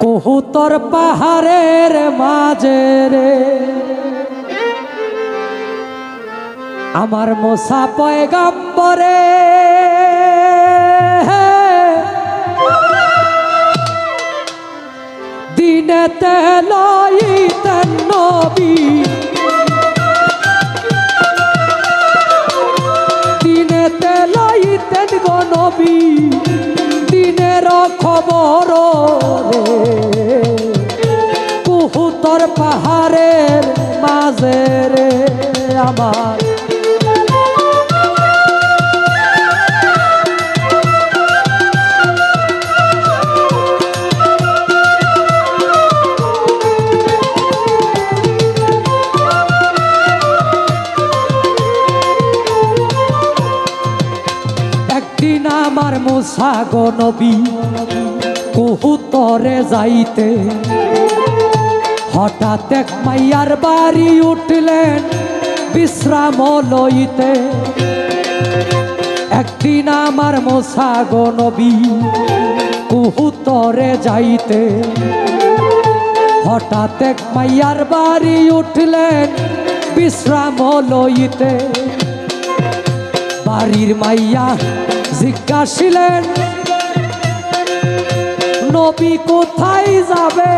কহুতর পাহাড়ের মাঝে রে। আমার মোসা পয়গাম্বরে। দিনেতে লইতেন নবী। দিনেতে লইতেন গো নবী। দিনের খবর পাহাড়ের মাঝে রে আমার। একদিন নবী কুহুতরে যাইতে হঠাৎ এক মাইয়ার বাড়ি উঠলেন বিশ্রাম লইতে। একদিন আমার মোসাগো নবী, কুহুতরে যাইতে। হঠাৎ এক মাইয়ার বাড়ি উঠলেন বিশ্রাম লইতে। বাড়ির মাইয়া জিজ্ঞাসিলেন, নবী কোথায় যাবে?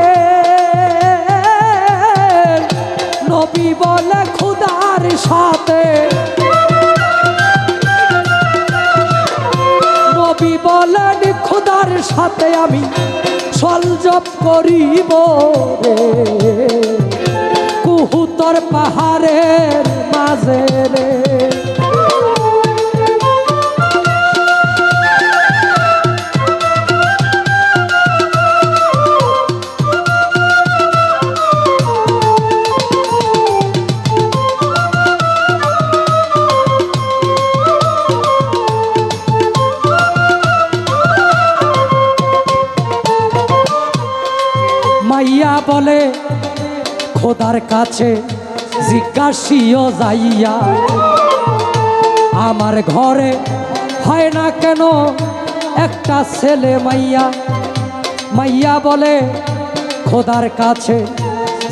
নবী বলে খুদার সাথে। নবী বলেন খুদার সাথে আমি সলজপ করিব রে। কুহুতর পাহাড়ের মাইয়া বলে, খোদার কাছে জিজ্ঞাসিও যাইয়া, আমার ঘরে হয় না কেন একটা ছেলে মাইয়া? মাইয়া বলে, খোদার কাছে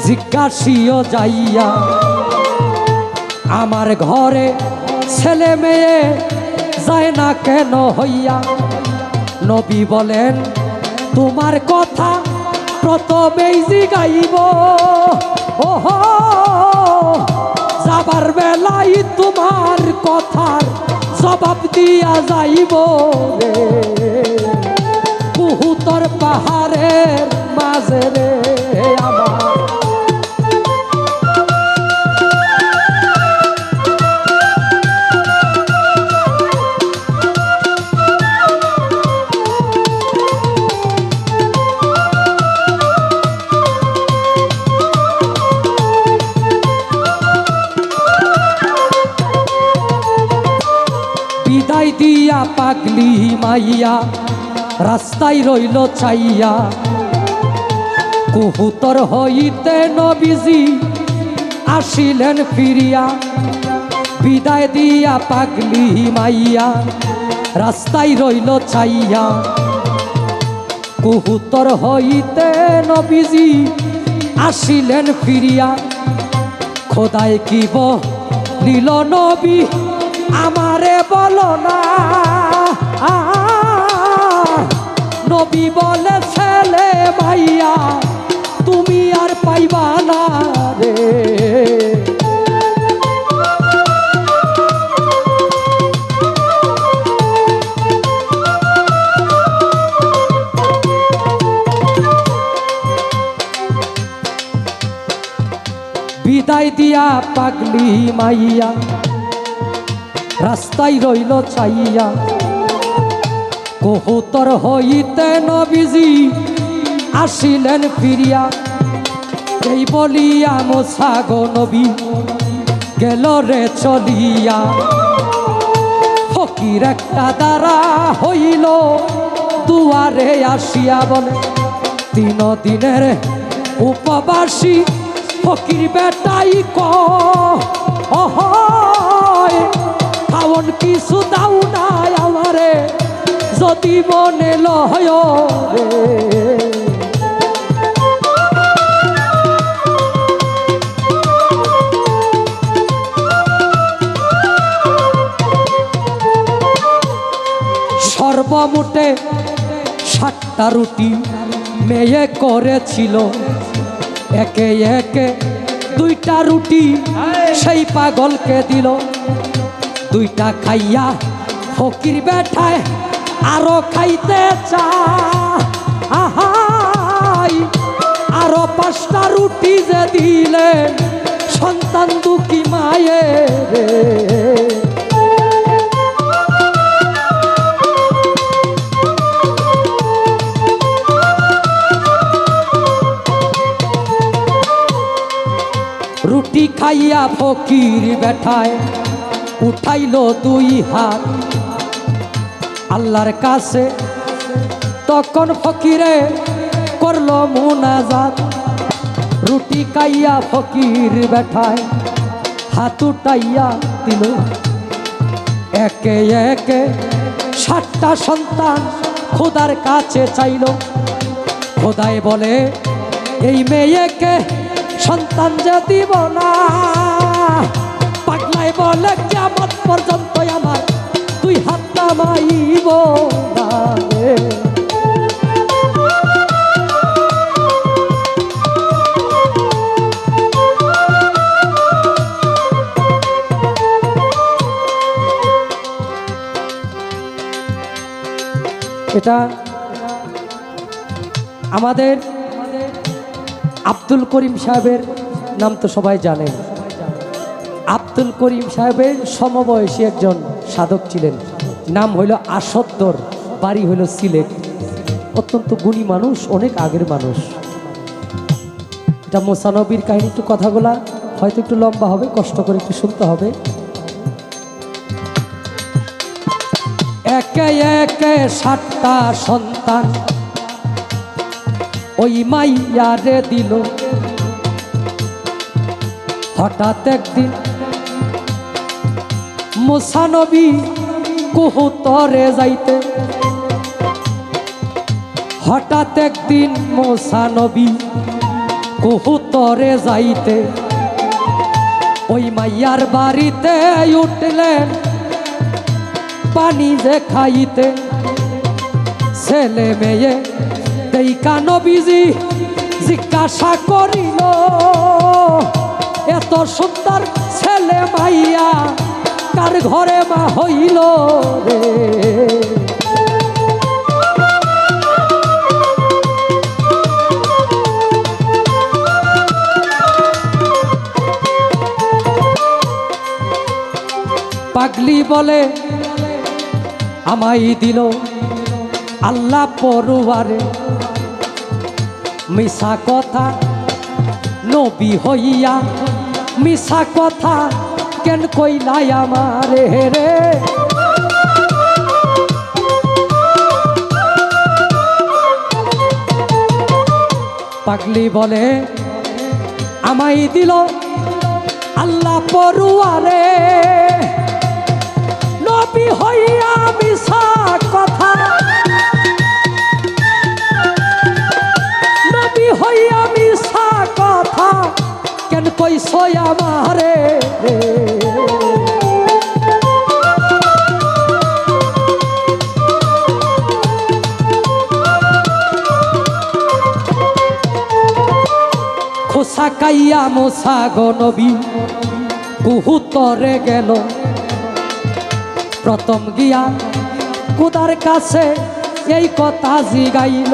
জিজ্ঞাসিও যাইয়া, আমার ঘরে ছেলে মেয়ে যায় না কেন হইয়া? নবী বলেন, তোমার কথা প্রথমেই জিগাইব। ওহ, যাবার বেলাই তোমার কথার জবাব দিয়া যাইব রে। কুহুতর পাহাড়ের মাঝে রে আমার দিয়া পাগলি মাইয়া, রাস্তায় রইল চাইয়া কুহুতর হইতে নবীজি আসিলেন ফিরিয়া, বিদায় দিয়া পাগলি মাইয়া, রাস্তায় রইল চাইয়া কুহুতর হইতে নবীজি আসিলেন ফিরিয়া, খোদায় কি নীল নবী? আমারে বলো না। নবী বলে, ছেলে ভাইয়া, তুমি আর পাইবা না রে। বিদায় দিয়া পাগলি মাইয়া রাস্তায় রইল চাইয়া কহুতর হইতে নবীজি আসিলেন ফিরিয়া। এই বলিয়া মোসাগো নবী, গেল রে চলিয়া। ফকির একটা দ্বারা হইল দুয়ারে আসিয়া বলে তিন দিনের উপবাসী ফকির বেটাই ক অহয়। পাবন কিছু দাও নাই আমারে যদি মনে লয় সর্বমোটে সাতটা রুটি মেয়ে করেছিল। একে একে দুইটা রুটি সেই পাগলকে দিল। দুইটা খাইয়া ফকির বেঠায় আরও খাইতে চাই আরও পাঁচটা রুটি যে দিলে সন্তান দুঃখী মায়ের। রুটি খাইয়া ফকির বেঠায় উঠাইল দুই হাত। আল্লাহর কাছে তখন ফকিরে করল মুনাজাত। রুটি খাইয়া ফকির বেঠায় হাত উঠাইয়া দিল। একে একে সাতটা সন্তান খোদার কাছে চাইল। খোদায় বলে, এই মেয়েকে সন্তান যে দিব না? পাগলাই বলে কেমন পর্যন্ত আমার তুই হাত নামাইব এটা আমাদের আব্দুল করিম সাহেবের নাম তো সবাই জানেন। আব্দুল করিম সাহেবের সমবয়সী একজন সাধক ছিলেন। নাম হইল আসদ্দর বাড়ি হইল সিলেট। অত্যন্ত গুণী মানুষ, অনেক আগের মানুষ। এটা মোসানবির কাহিনী, একটু কথাগুলা হয়তো একটু লম্বা হবে, কষ্ট করে একটু শুনতে হবে। একে একে সাতটা সন্তান, ওই মাইয়ারে দিল। হঠাৎ একদিন মুসানবী কুহুতরে যাইতে। হঠাৎ একদিন মোসানবী কুহুতরে যাইতে। ওই মাইয়ার বাড়িতে উঠলেন, পানি যে খাইতে। ছেলে মেয়ে দেইকা নবীজি জিজ্ঞাসা করিল, এত সুন্দর ছেলে মাইয়া কার ঘরে মা হইল রে? পাগলি বলে আমাই দিল আল্লাহ পড়ুয়ারে মিশা কথা নবী হইয়া মিশা কথা কেন কইলাই আমারে রে। পাগলি বলে আমাই দিল আল্লাহ পড়ুয়ারে নবী হইয়া মিশা কথা। কইস আমারে খোসা কাইয়া মোসা গো নবী কুহুতরে গেল। প্রথম গিয়া কুদার কাছে এই কথা জিগাইল।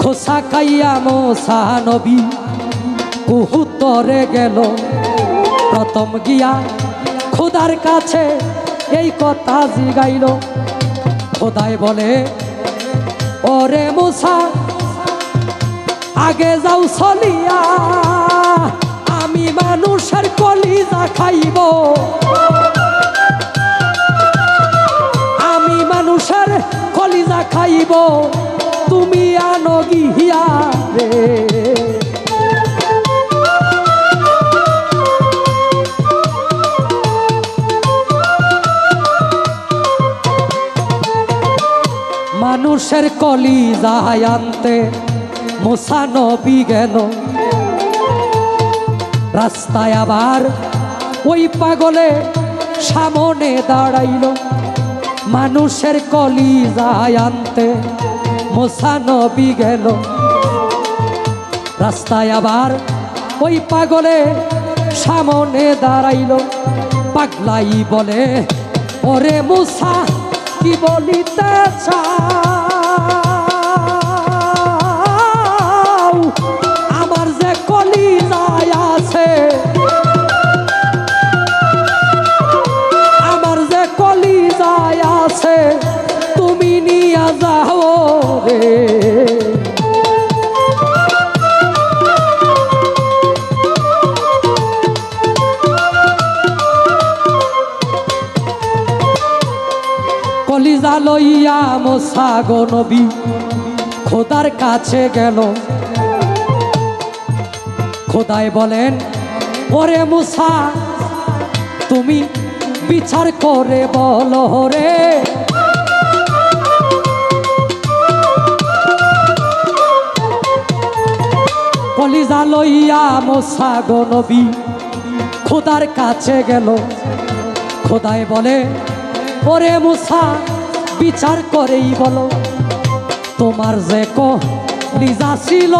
খোসা খাইয়া মোসা নবী কুহুতরে গেল। প্রথম গিয়া খুদার কাছে এই কথা জিগাইল। খোদায় বলে, ওরে মোসা, আগে যাও চলিয়া আমি মানুষের কলিজা খাইব। আমি মানুষের কলিজা খাইব। তুমি আনো গিয়া রে। মানুষের কলিজা আনতে, মোসা নবী গেল। রাস্তায় আবার ওই পাগলে সামনে দাঁড়াইল। মানুষের কলিজা আনতে, মোসা নবী গেল। রাস্তায় আবার ওই পাগলে সামনে দাঁড়াইল। পাগলাই বলে, ওরে মুসা, কি বলিতে চাও কলিজা লইয়া মোসা গো নবী, খোদার কাছে গেল। খোদায় বলেন, ওরে মুসা, তুমি বিচার করে বলো রে। কলিজা লইয়া মোসা গো নবী, খোদার কাছে গেল। খোদায় বলে, ওরে মুসা বিচার করেই বলো তোমার যে কলিজা ছিল।